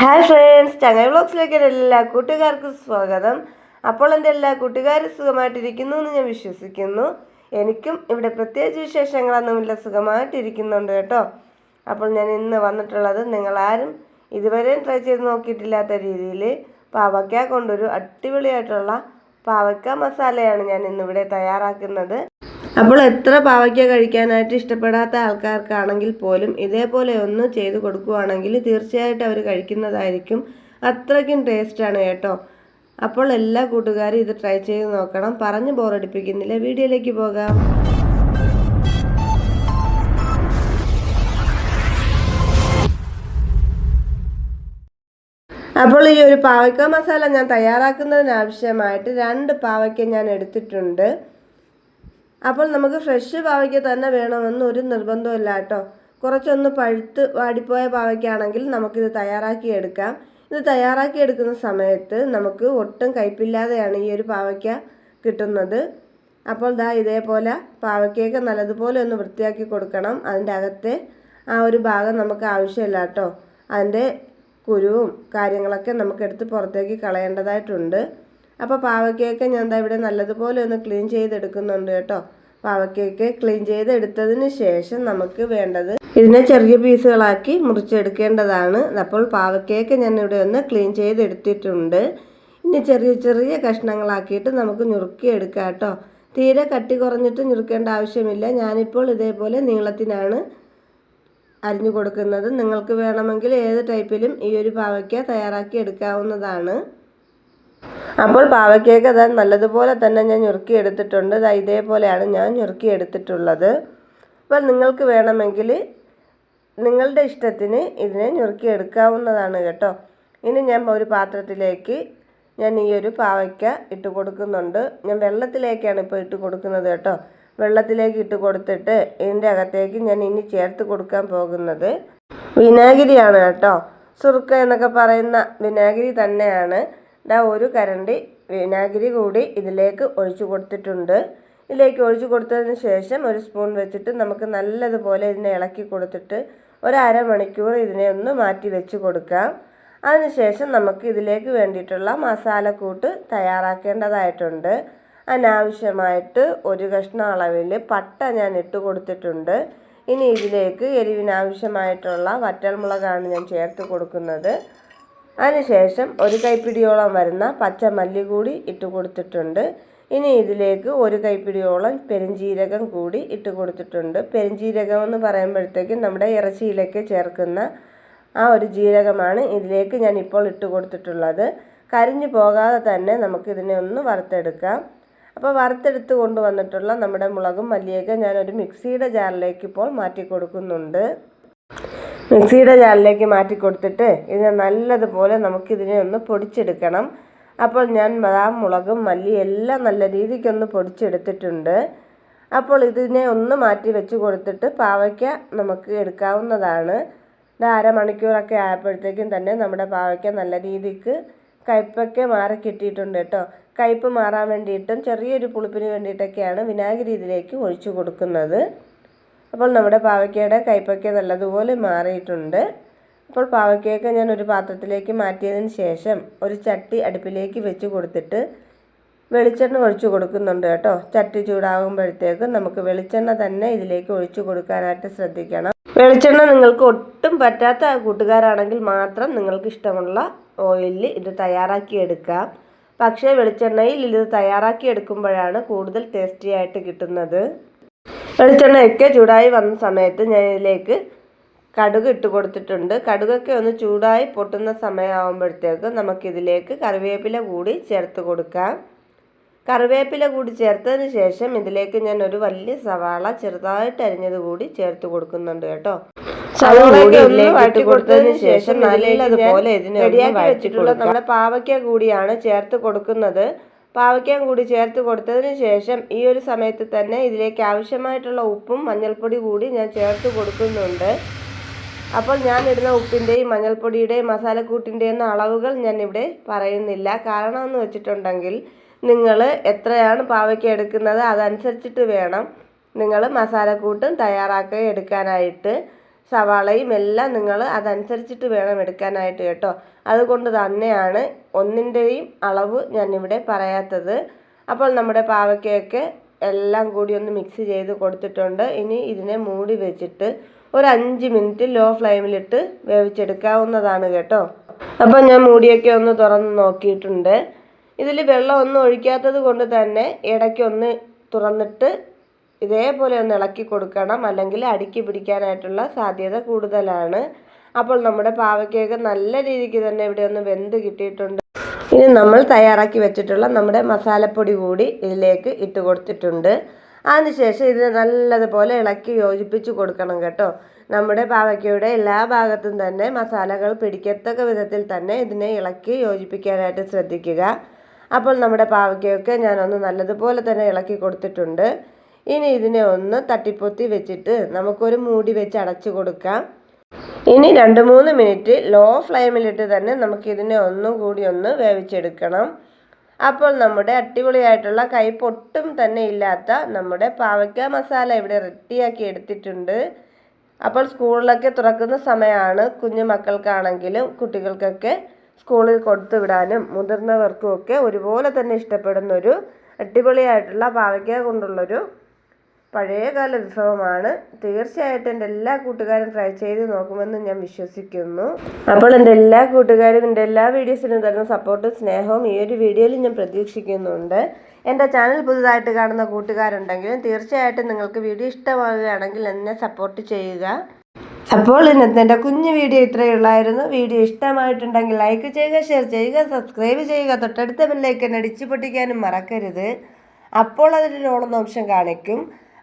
Hi friends ചങ്ങ വ്ളോഗ്സിലേക്ക് എല്ലാ കൂട്ടുകാർക്കും സ്വാഗതം. അപ്പോൾ എന്റെ എല്ലാ കൂട്ടുകാരും സുഖമായിട്ടിരിക്കുന്നു എന്ന് ഞാൻ വിശ്വസിക്കുന്നു. എനിക്കും ഇവിടെ പ്രത്യേകിച്ച് വിശേഷങ്ങളൊന്നുമില്ല സുഖമായിട്ടിരിക്കുന്നുണ്ട് കേട്ടോ. അപ്പോൾ ഞാൻ ഇന്ന് വന്നിട്ടുള്ളത് നിങ്ങളാരും ഇതുവരെയും ട്രൈ ചെയ്ത് നോക്കിയിട്ടില്ലാത്ത രീതിയിൽ പാവയ്ക്ക കൊണ്ടൊരു അടിപൊളിയായിട്ടുള്ള പാവയ്ക്ക മസാലയാണ് ഞാൻ ഇന്നിവിടെ തയ്യാറാക്കുന്നത്. അപ്പോൾ എത്ര പാവയ്ക്ക കഴിക്കാനായിട്ട് ഇഷ്ടപ്പെടാത്ത ആൾക്കാർക്കാണെങ്കിൽ പോലും ഇതേപോലെ ഒന്ന് ചെയ്ത് കൊടുക്കുവാണെങ്കിൽ തീർച്ചയായിട്ടും അവർ കഴിക്കുന്നതായിരിക്കും. അത്രയ്ക്കും ടേസ്റ്റാണ് കേട്ടോ. അപ്പോൾ എല്ലാ കൂട്ടുകാരും ഇത് ട്രൈ ചെയ്ത് നോക്കണം. പറഞ്ഞ് ബോറടിപ്പിക്കുന്നില്ല വീഡിയോയിലേക്ക് പോകാം. അപ്പോൾ ഈ ഒരു പാവയ്ക്ക മസാല ഞാൻ തയ്യാറാക്കുന്നതിന് ആവശ്യമായിട്ട് രണ്ട് പാവയ്ക്ക ഞാൻ എടുത്തിട്ടുണ്ട്. അപ്പോൾ നമുക്ക് ഫ്രഷ് പാവയ്ക്ക തന്നെ വേണമെന്ന് ഒരു നിർബന്ധമില്ല കേട്ടോ. കുറച്ചൊന്ന് പഴുത്ത് വാടിപ്പോയ പാവയ്ക്കാണെങ്കിൽ നമുക്കിത് തയ്യാറാക്കി എടുക്കാം. ഇത് തയ്യാറാക്കി എടുക്കുന്ന സമയത്ത് നമുക്ക് ഒട്ടും കയ്പില്ലാതെയാണ് ഈ ഒരു പാവയ്ക്ക കിട്ടുന്നത്. അപ്പോൾ ദാ ഇതേപോലെ പാവയ്ക്കയൊക്കെ നല്ലതുപോലെ ഒന്ന് വൃത്തിയാക്കി കൊടുക്കണം. അതിന്റെ അകത്തെ ആ ഒരു ഭാഗം നമുക്ക് ആവശ്യമില്ല കേട്ടോ. അതിന്റെ കുരുവും കാര്യങ്ങളൊക്കെ നമുക്ക് എടുത്ത് പുറത്തേക്ക് കളയേണ്ടതായിട്ടുണ്ട്. അപ്പോൾ പാവയ്ക്കയൊക്കെ ഞാൻ ദാ ഇവിടെ നല്ലതുപോലെ ഒന്ന് ക്ലീൻ ചെയ്തെടുക്കുന്നുണ്ട് കേട്ടോ. പാവയ്ക്കൊക്കെ ക്ലീൻ ചെയ്തെടുത്തതിന് ശേഷം നമുക്ക് വേണ്ടത് ഇതിനെ ചെറിയ പീസുകളാക്കി മുറിച്ചെടുക്കേണ്ടതാണ്. അപ്പോൾ പാവയ്ക്കൊക്കെ ഞാൻ ഇവിടെ ഒന്ന് ക്ലീൻ ചെയ്തെടുത്തിട്ടുണ്ട്. ഇനി ചെറിയ ചെറിയ കഷ്ണങ്ങളാക്കിയിട്ട് നമുക്ക് ഞുറുക്കിയെടുക്കാം കേട്ടോ. തീരെ കട്ടി കുറഞ്ഞിട്ട് ഞുറുക്കേണ്ട ആവശ്യമില്ല. ഞാനിപ്പോൾ ഇതേപോലെ നീളത്തിനാണ് അരിഞ്ഞു കൊടുക്കുന്നത്. നിങ്ങൾക്ക് വേണമെങ്കിൽ ഏത് ടൈപ്പിലും ഈ ഒരു പാവയ്ക്ക തയ്യാറാക്കി എടുക്കാവുന്നതാണ്. അപ്പോൾ പാവയ്ക്കൊക്കെ അതാ നല്ലതുപോലെ തന്നെ ഞാൻ ഞുറുക്കി എടുത്തിട്ടുണ്ട്. ഇതേപോലെയാണ് ഞാൻ ഞുറുക്കി എടുത്തിട്ടുള്ളത്. അപ്പോൾ നിങ്ങൾക്ക് വേണമെങ്കിൽ നിങ്ങളുടെ ഇഷ്ടത്തിന് ഇതിനെ ഞുറുക്കി എടുക്കാവുന്നതാണ് കേട്ടോ. ഇനി ഞാൻ ഒരു പാത്രത്തിലേക്ക് ഞാൻ ഈ ഒരു പാവയ്ക്ക ഇട്ട് കൊടുക്കുന്നുണ്ട്. ഞാൻ വെള്ളത്തിലേക്കാണ് ഇപ്പോൾ ഇട്ട് കൊടുക്കുന്നത് കേട്ടോ. വെള്ളത്തിലേക്ക് ഇട്ട് കൊടുത്തിട്ട് ഇതിന്റെ അകത്തേക്ക് ഞാൻ ഇനി ചേർത്ത് കൊടുക്കാൻ പോകുന്നത് വിനാഗിരിയാണ് കേട്ടോ. സുറുക്ക എന്നൊക്കെ പറയുന്ന വിനാഗിരി തന്നെയാണ്. ഇതാ ഒരു കരണ്ടി വിനാഗിരി കൂടി ഇതിലേക്ക് ഒഴിച്ചു കൊടുത്തിട്ടുണ്ട്. ഇതിലേക്ക് ഒഴിച്ചു കൊടുത്തതിന് ശേഷം ഒരു സ്പൂൺ വെച്ചിട്ട് നമുക്ക് നല്ലതുപോലെ ഇതിനെ ഇളക്കി കൊടുത്തിട്ട് ഒരു അരമണിക്കൂർ ഇതിനെ ഒന്ന് മാറ്റി വെച്ച് കൊടുക്കാം. അതിനുശേഷം നമുക്ക് ഇതിലേക്ക് വേണ്ടിയിട്ടുള്ള മസാലക്കൂട്ട് തയ്യാറാക്കേണ്ടതായിട്ടുണ്ട്. അനാവശ്യമായിട്ട് ഒരു കഷ്ണം അളവിൽ പട്ട ഞാൻ ഇട്ട് കൊടുത്തിട്ടുണ്ട്. ഇനി ഇതിലേക്ക് എരിവിനാവശ്യമായിട്ടുള്ള വറ്റൽമുളകാണ് ഞാൻ ചേർത്ത് കൊടുക്കുന്നത്. അതിനുശേഷം ഒരു കൈപ്പിടിയോളം വരുന്ന പച്ച മല്ലി കൂടി ഇട്ട് കൊടുത്തിട്ടുണ്ട്. ഇനി ഇതിലേക്ക് ഒരു കൈപ്പിടിയോളം പെരുംജീരകം കൂടി ഇട്ട് കൊടുത്തിട്ടുണ്ട്. പെരുംജീരകം എന്ന് പറയുമ്പോഴത്തേക്കും നമ്മുടെ ഇറച്ചിയിലേക്ക് ചേർക്കുന്ന ആ ഒരു ജീരകമാണ് ഇതിലേക്ക് ഞാൻ ഇപ്പോൾ ഇട്ട് കൊടുത്തിട്ടുള്ളത്. കരിഞ്ഞു പോകാതെ തന്നെ നമുക്കിതിനെ ഒന്ന് വറുത്തെടുക്കാം. അപ്പോൾ വറുത്തെടുത്ത് കൊണ്ടുവന്നിട്ടുള്ള നമ്മുടെ മുളകും മല്ലിയൊക്കെ ഞാനൊരു മിക്സിയുടെ ജാറിലേക്ക് ഇപ്പോൾ മാറ്റി കൊടുക്കുന്നുണ്ട്. മിക്സിയുടെ ജാറിലേക്ക് മാറ്റി കൊടുത്തിട്ട് ഇതിനെ നല്ലതുപോലെ നമുക്കിതിനെ ഒന്ന് പൊടിച്ചെടുക്കണം. അപ്പോൾ ഞാൻ ആ മുളകും മല്ലി എല്ലാം നല്ല രീതിക്കൊന്ന് പൊടിച്ചെടുത്തിട്ടുണ്ട്. അപ്പോൾ ഇതിനെ ഒന്ന് മാറ്റി വെച്ച് കൊടുത്തിട്ട് പാവയ്ക്ക നമുക്ക് എടുക്കാവുന്നതാണ്. ഇത് അരമണിക്കൂറൊക്കെ ആയപ്പോഴത്തേക്കും തന്നെ നമ്മുടെ പാവയ്ക്ക നല്ല രീതിക്ക് കയ്പ്പൊക്കെ മാറി കിട്ടിയിട്ടുണ്ട് കേട്ടോ. കയ്പ്പ് മാറാൻ വേണ്ടിയിട്ടും ചെറിയൊരു പുളിപ്പിന് വേണ്ടിയിട്ടൊക്കെയാണ് വിനാഗിരി ഇതിലേക്ക് ഒഴിച്ചു കൊടുക്കുന്നത്. അപ്പോൾ നമ്മുടെ പാവയ്ക്കയുടെ കയ്പ്പൊക്കെ നല്ലതുപോലെ മാറിയിട്ടുണ്ട്. അപ്പോൾ പാവയ്ക്കയൊക്കെ ഞാൻ ഒരു പാത്രത്തിലേക്ക് മാറ്റിയതിന് ശേഷം ഒരു ചട്ടി അടുപ്പിലേക്ക് വെച്ച് കൊടുത്തിട്ട് വെളിച്ചെണ്ണ ഒഴിച്ചു കൊടുക്കുന്നുണ്ട് കേട്ടോ. ചട്ടി ചൂടാകുമ്പോഴത്തേക്ക് നമുക്ക് വെളിച്ചെണ്ണ തന്നെ ഇതിലേക്ക് ഒഴിച്ചു കൊടുക്കാനായിട്ട് ശ്രദ്ധിക്കണം. വെളിച്ചെണ്ണ നിങ്ങൾക്ക് ഒട്ടും പറ്റാത്ത കൂട്ടുകാരാണെങ്കിൽ മാത്രം നിങ്ങൾക്ക് ഇഷ്ടമുള്ള ഓയിലിൽ ഇത് തയ്യാറാക്കി എടുക്കാം. പക്ഷേ വെളിച്ചെണ്ണയിൽ ഇത് തയ്യാറാക്കി എടുക്കുമ്പോഴാണ് കൂടുതൽ ടേസ്റ്റി ആയിട്ട് കിട്ടുന്നത്. വെളിച്ചെണ്ണയൊക്കെ ചൂടായി വന്ന സമയത്ത് ഞാൻ ഇതിലേക്ക് കടുക് ഇട്ട് കൊടുത്തിട്ടുണ്ട്. കടുകൊക്കെ ഒന്ന് ചൂടായി പൊട്ടുന്ന സമയമാകുമ്പോഴത്തേക്ക് നമുക്കിതിലേക്ക് കറിവേപ്പില കൂടി ചേർത്ത് കൊടുക്കാം. കറിവേപ്പില കൂടി ചേർത്തതിന് ശേഷം ഇതിലേക്ക് ഞാൻ ഒരു വലിയ സവാള ചെറുതായിട്ട് അരിഞ്ഞത് കൂടി ചേർത്ത് കൊടുക്കുന്നുണ്ട് കേട്ടോ. സവാളയൊക്കെ ഒന്ന് വഴറ്റി കൊടുത്തതിന് ശേഷം നല്ലതുപോലെ ഇതിനെ റെഡിയാക്കി വെച്ചിട്ടുള്ള നമ്മുടെ പാവയ്ക്ക കൂടിയാണ് ചേർത്ത് കൊടുക്കുന്നത്. പാവയ്ക്കം കൂടി ചേർത്ത് കൊടുത്തതിന് ശേഷം ഈ ഒരു സമയത്ത് തന്നെ ഇതിലേക്ക് ആവശ്യമായിട്ടുള്ള ഉപ്പും മഞ്ഞൾപ്പൊടി കൂടി ഞാൻ ചേർത്ത് കൊടുക്കുന്നുണ്ട്. അപ്പോൾ ഞാൻ ഇടുന്ന ഉപ്പിന്റെയും മഞ്ഞൾപ്പൊടിയുടെയും മസാലക്കൂട്ടിന്റെയും അളവുകൾ ഞാൻ ഇവിടെ പറയുന്നില്ല. കാരണം എന്ന് വെച്ചിട്ടുണ്ടെങ്കിൽ നിങ്ങൾ എത്രയാണ് പാവയ്ക്ക എടുക്കുന്നത് അതനുസരിച്ചിട്ട് വേണം നിങ്ങൾ മസാലക്കൂട്ടും തയ്യാറാക്കി എടുക്കാനായിട്ട്. സവാളയും എല്ലാം നിങ്ങൾ അതനുസരിച്ചിട്ട് വേണം എടുക്കാനായിട്ട് കേട്ടോ. അതുകൊണ്ട് തന്നെയാണ് ഒന്നിന്റെയും അളവ് ഞാനിവിടെ പറയാത്തത്. അപ്പോൾ നമ്മുടെ പാവയ്ക്കയൊക്കെ എല്ലാം കൂടി ഒന്ന് മിക്സ് ചെയ്ത് കൊടുത്തിട്ടുണ്ട്. ഇനി ഇതിനെ മൂടി വെച്ചിട്ട് ഒരു അഞ്ച് മിനിറ്റ് ലോ ഫ്ലെയിമിലിട്ട് വേവിച്ചെടുക്കാവുന്നതാണ് കേട്ടോ. അപ്പോൾ ഞാൻ മൂടിയൊക്കെ ഒന്ന് തുറന്ന് നോക്കിയിട്ടുണ്ട്. ഇതിൽ വെള്ളം ഒന്നും ഒഴിക്കാത്തത് കൊണ്ട് തന്നെ ഇടയ്ക്കൊന്ന് തുറന്നിട്ട് ഇതേപോലെ ഒന്ന് ഇളക്കി കൊടുക്കണം. അല്ലെങ്കിൽ അടുക്കി പിടിക്കാനായിട്ടുള്ള സാധ്യത കൂടുതലാണ്. അപ്പോൾ നമ്മുടെ പാവയ്ക്കൊക്കെ നല്ല രീതിക്ക് തന്നെ ഇവിടെ ഒന്ന് വെന്ത് കിട്ടിയിട്ടുണ്ട്. ഇനി നമ്മൾ തയ്യാറാക്കി വെച്ചിട്ടുള്ള നമ്മുടെ മസാലപ്പൊടി കൂടി ഇതിലേക്ക് ഇട്ട് കൊടുത്തിട്ടുണ്ട്. അതിനുശേഷം ഇതിനെ നല്ലതുപോലെ ഇളക്കി യോജിപ്പിച്ച് കൊടുക്കണം കേട്ടോ. നമ്മുടെ പാവയ്ക്കയുടെ എല്ലാ ഭാഗത്തും തന്നെ മസാലകൾ പിടിക്കത്തക്ക വിധത്തിൽ തന്നെ ഇതിനെ ഇളക്കി യോജിപ്പിക്കാനായിട്ട് ശ്രദ്ധിക്കുക. അപ്പോൾ നമ്മുടെ പാവയ്ക്കയൊക്കെ ഞാനൊന്ന് നല്ലതുപോലെ തന്നെ ഇളക്കി കൊടുത്തിട്ടുണ്ട്. ഇനി ഇതിനെ ഒന്ന് തട്ടിപ്പൊത്തി വെച്ചിട്ട് നമുക്കൊരു മൂടി വെച്ച് അടച്ചു കൊടുക്കാം. ഇനി രണ്ട് മൂന്ന് മിനിറ്റ് ലോ ഫ്ലെയിമിലിട്ട് തന്നെ നമുക്കിതിനെ ഒന്നും കൂടി ഒന്ന് വേവിച്ചെടുക്കണം. അപ്പോൾ നമ്മുടെ അടിപൊളിയായിട്ടുള്ള കൈപ്പൊട്ടും തന്നെ ഇല്ലാത്ത നമ്മുടെ പാവയ്ക്ക മസാല ഇവിടെ റെഡിയാക്കി എടുത്തിട്ടുണ്ട്. അപ്പോൾ സ്കൂളിലൊക്കെ തുറക്കുന്ന സമയമാണ് കുഞ്ഞു മക്കൾക്കാണെങ്കിലും കുട്ടികൾക്കൊക്കെ സ്കൂളിൽ കൊടുത്തു വിടാനും മുതിർന്നവർക്കും ഒക്കെ ഒരുപോലെ തന്നെ ഇഷ്ടപ്പെടുന്ന ഒരു അടിപൊളിയായിട്ടുള്ള പാവയ്ക്ക കൊണ്ടുള്ളൊരു പഴയകാല വിഭവമാണ്. തീർച്ചയായിട്ടും എന്റെ എല്ലാ കൂട്ടുകാരും ട്രൈ ചെയ്ത് നോക്കുമെന്ന് ഞാൻ വിശ്വസിക്കുന്നു. അപ്പോൾ എന്റെ എല്ലാ കൂട്ടുകാരും എന്റെ എല്ലാ വീഡിയോസിനും തരുന്ന സപ്പോർട്ടും സ്നേഹവും ഈ ഒരു വീഡിയോയിൽ ഞാൻ പ്രതീക്ഷിക്കുന്നുണ്ട്. എന്റെ ചാനൽ പുതുതായിട്ട് കാണുന്ന കൂട്ടുകാരുണ്ടെങ്കിലും തീർച്ചയായിട്ടും നിങ്ങൾക്ക് വീഡിയോ ഇഷ്ടമാവുകയാണെങ്കിൽ എന്നെ സപ്പോർട്ട് ചെയ്യുക. അപ്പോൾ ഇന്നത്തെ എന്റെ കുഞ്ഞു വീഡിയോ ഇത്രയേ ഉള്ളായിരുന്നു. വീഡിയോ ഇഷ്ടമായിട്ടുണ്ടെങ്കിൽ ലൈക്ക് ചെയ്യുക ഷെയർ ചെയ്യുക സബ്സ്ക്രൈബ് ചെയ്യുക. തൊട്ടടുത്ത ബെല്ലൈക്കൻ അടിച്ചു പൊട്ടിക്കാനും മറക്കരുത്. അപ്പോൾ അതിന്റെ ഓണം ഓപ്ഷൻ കാണിക്കും.